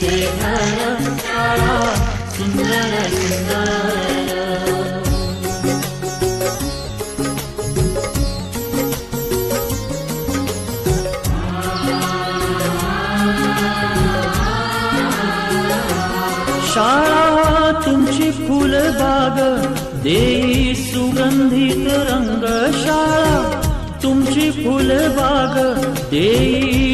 घर शाळा सुंदर सुंदर शाळा तुमची फुलबाग देई सुगंधित रंग शाळा तुमची फुलबाग देई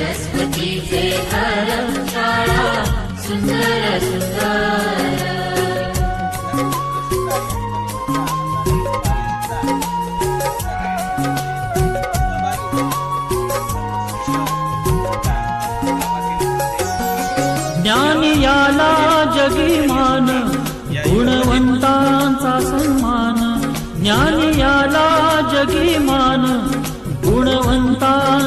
सरस्वतीचे धरमशाळा सुंदर सुंदर. ज्ञानियाला याला जगिमान गुणवंतांचा सन्मान. ज्ञानियाला याला जगिमान गुणवंता